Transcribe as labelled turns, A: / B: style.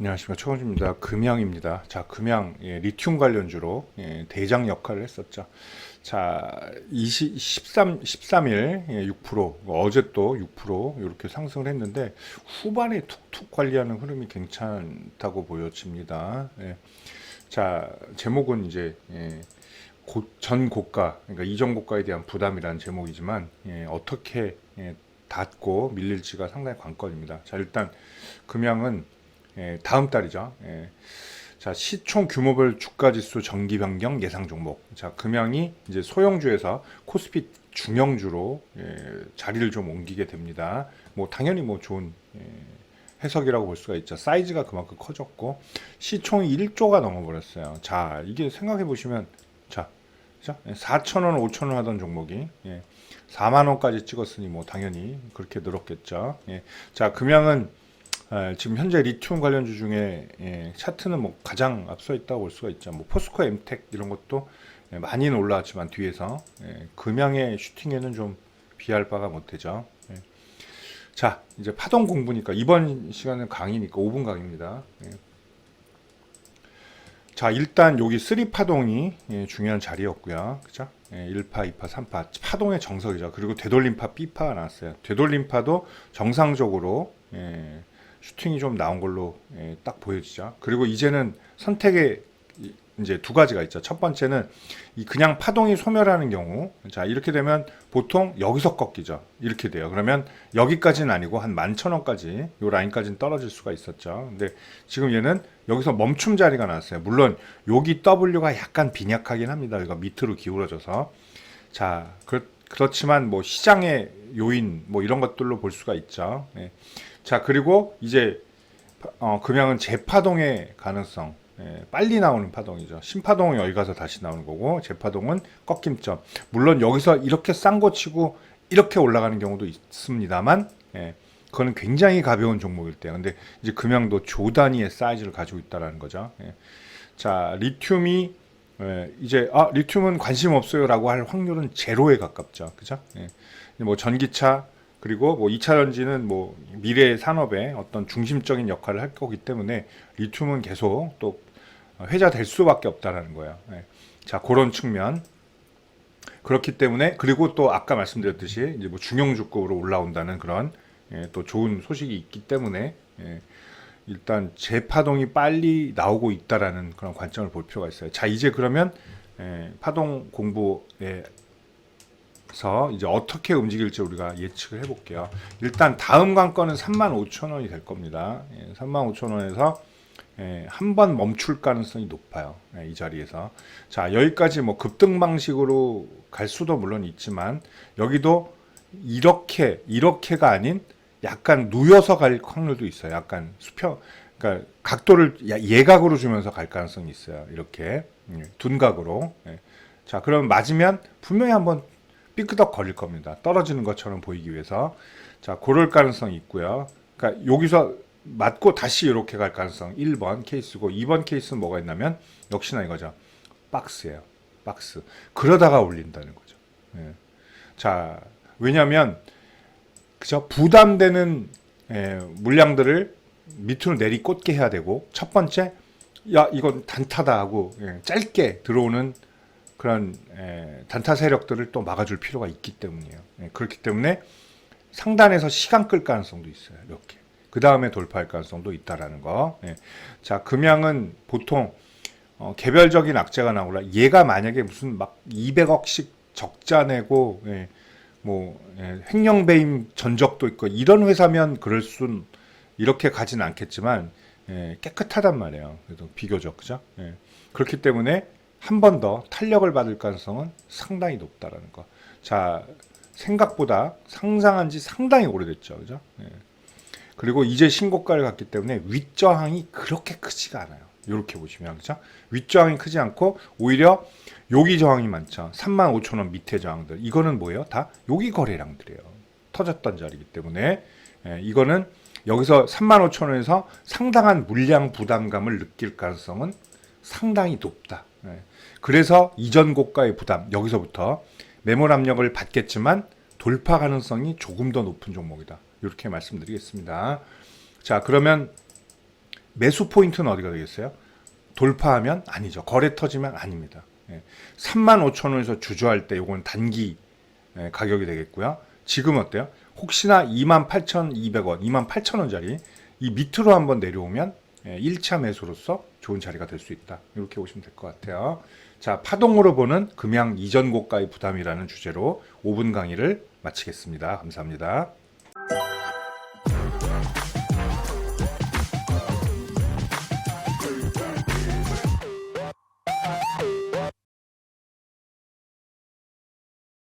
A: 안녕하십니까 최원주입니다. 금양입니다. 자 금양 예, 리튬 관련주로 예, 대장 역할을 했었죠. 자 20, 13 13일 예, 6% 어제 또 6% 이렇게 상승을 했는데 후반에 툭툭 관리하는 흐름이 괜찮다고 보여집니다. 예. 자 제목은 이제 예, 고, 전 고가 그러니까 이전 고가에 대한 부담이라는 제목이지만 예, 어떻게 예, 닫고 밀릴지가 상당히 관건입니다. 자 일단 금양은 예, 다음 달이죠. 예. 자 시총 규모별 주가 지수 정기 변경 예상 종목. 자 금양이 이제 소형주에서 코스피 중형주로 예, 자리를 좀 옮기게 됩니다. 뭐 당연히 뭐 좋은 예, 해석이라고 볼 수가 있죠. 사이즈가 그만큼 커졌고 시총이 1조가 넘어버렸어요. 자 이게 생각해 보시면 자 그죠? 4천 원, 5천 원 하던 종목이 예, 4만 원까지 찍었으니 뭐 당연히 그렇게 늘었겠죠. 예. 자 금양은 아, 지금 현재 리튬 관련주 중에 예, 차트는 뭐 가장 앞서 있다고 볼 수가 있죠. 뭐 포스코, 엠텍 이런 것도 예, 많이는 올라왔지만 뒤에서 예, 금양의 슈팅에는 좀 비할 바가 못 되죠. 예. 자 이제 파동 공부니까 이번 시간은 강의니까 5분 강의입니다. 예. 자 일단 여기 3 파동이 예, 중요한 자리였고요. 그죠? 예, 1파, 2파, 3파 파동의 정석이죠. 그리고 되돌림파 B파가 나왔어요. 되돌림파도 정상적으로 예, 슈팅이 좀 나온 걸로 예, 딱 보여지죠. 그리고 이제는 선택의 이- 이제 두 가지가 있죠. 첫 번째는 이 그냥 파동이 소멸하는 경우, 자 이렇게 되면 보통 여기서 꺾이죠. 이렇게 돼요. 그러면 여기까지는 아니고 한 만천 원까지 요 라인까지는 떨어질 수가 있었죠. 근데 지금 얘는 여기서 멈춤 자리가 나왔어요. 물론 여기 W가 약간 빈약하긴 합니다. 여기가 밑으로 기울어져서 자 그, 그렇지만 뭐 시장의 요인 뭐 이런 것들로 볼 수가 있죠. 예. 자 그리고 이제 파- 어, 금양은 재파동의 가능성 예, 빨리 나오는 파동이죠. 신파동은 여기 가서 다시 나오는 거고 재파동은 꺾임점. 물론 여기서 이렇게 싼거 치고 이렇게 올라가는 경우도 있습니다만 예, 그거는 굉장히 가벼운 종목일 때. 근데 이제 금양도 조 단위의 사이즈를 가지고 있다라는 거죠. 예. 자 리튬이 예, 이제 아 리튬은 관심 없어요라고 할 확률은 제로에 가깝죠. 그죠? 예. 뭐 전기차 그리고 뭐 2차 전지는 뭐 미래 산업의 어떤 중심적인 역할을 할 거기 때문에 리튬은 계속 또 회자 될 수밖에 없다라는 거예요. 예. 자 그런 측면 그렇기 때문에 그리고 또 아까 말씀드렸듯이 이제 뭐 중형주급으로 올라온다는 그런 예, 또 좋은 소식이 있기 때문에 예, 일단 재파동이 빨리 나오고 있다라는 그런 관점을 볼 필요가 있어요. 자 이제 그러면 예, 파동 공부에 서 이제 어떻게 움직일지 우리가 예측을 해볼게요. 일단 다음 관건은 35,000원이 될 겁니다. 예, 35,000원에서 예, 한번 멈출 가능성이 높아요. 예, 이 자리에서. 자, 여기까지 뭐 급등 방식으로 갈 수도 물론 있지만 여기도 이렇게 이렇게가 아닌 약간 누여서 갈 확률도 있어요. 약간 수평 그러니까 각도를 야- 예각으로 주면서 갈 가능성이 있어요. 이렇게 예, 둔각으로. 예. 자, 그럼 맞으면 분명히 한번 삐끄덕 거릴 겁니다. 떨어지는 것처럼 보이기 위해서. 자, 그럴 가능성이 있고요. 그러니까 여기서 맞고 다시 이렇게 갈 가능성 1번 케이스고 2번 케이스는 뭐가 있냐면 역시나 이거죠. 박스예요. 박스. 그러다가 올린다는 거죠. 예. 자, 왜냐하면 그죠? 부담되는 예, 물량들을 밑으로 내리 꽂게 해야 되고 첫 번째 야 이건 단타다 하고 예, 짧게 들어오는 그런 에, 단타 세력들을 또 막아줄 필요가 있기 때문이에요. 예, 그렇기 때문에 상단에서 시간 끌 가능성도 있어요. 이렇게 그 다음에 돌파할 가능성도 있다라는 거. 예. 자 금양은 보통 어, 개별적인 악재가 나오라. 얘가 만약에 무슨 막 200억씩 적자 내고 예, 뭐 예, 횡령 배임 전적도 있고 이런 회사면 그럴 순 이렇게 가진 않겠지만 예, 깨끗하단 말이에요. 그래도 비교적 그죠? 예. 그렇기 때문에 한 번 더 탄력을 받을 가능성은 상당히 높다라는 거. 자, 생각보다 상상한 지 상당히 오래됐죠. 그죠? 예. 그리고 이제 신고가를 갔기 때문에 윗저항이 그렇게 크지가 않아요. 이렇게 보시면 그죠? 윗저항이 크지 않고 오히려 여기 저항이 많죠. 3만 5천 원 밑에 저항들. 이거는 뭐예요? 다 여기 거래량들이에요. 터졌던 자리이기 때문에 예, 이거는 여기서 3만 5천 원에서 상당한 물량 부담감을 느낄 가능성은 상당히 높다. 예. 그래서 이전 고가의 부담 여기서부터 매몰 압력을 받겠지만 돌파 가능성이 조금 더 높은 종목이다. 이렇게 말씀드리겠습니다. 자 그러면 매수 포인트는 어디가 되겠어요? 돌파하면 아니죠. 거래 터지면 아닙니다. 예. 3만 5천 원에서 주저할 때 요건 단기 예, 가격이 되겠고요. 지금 어때요? 혹시나 2만 8,200원, 2만 8천 원짜리 이 밑으로 한번 내려오면 예, 1차 매수로서 좋은 자리가 될 수 있다. 이렇게 보시면 될 것 같아요. 자, 파동으로 보는 금양 이전 고가의 부담이라는 주제로 5분 강의를 마치겠습니다. 감사합니다.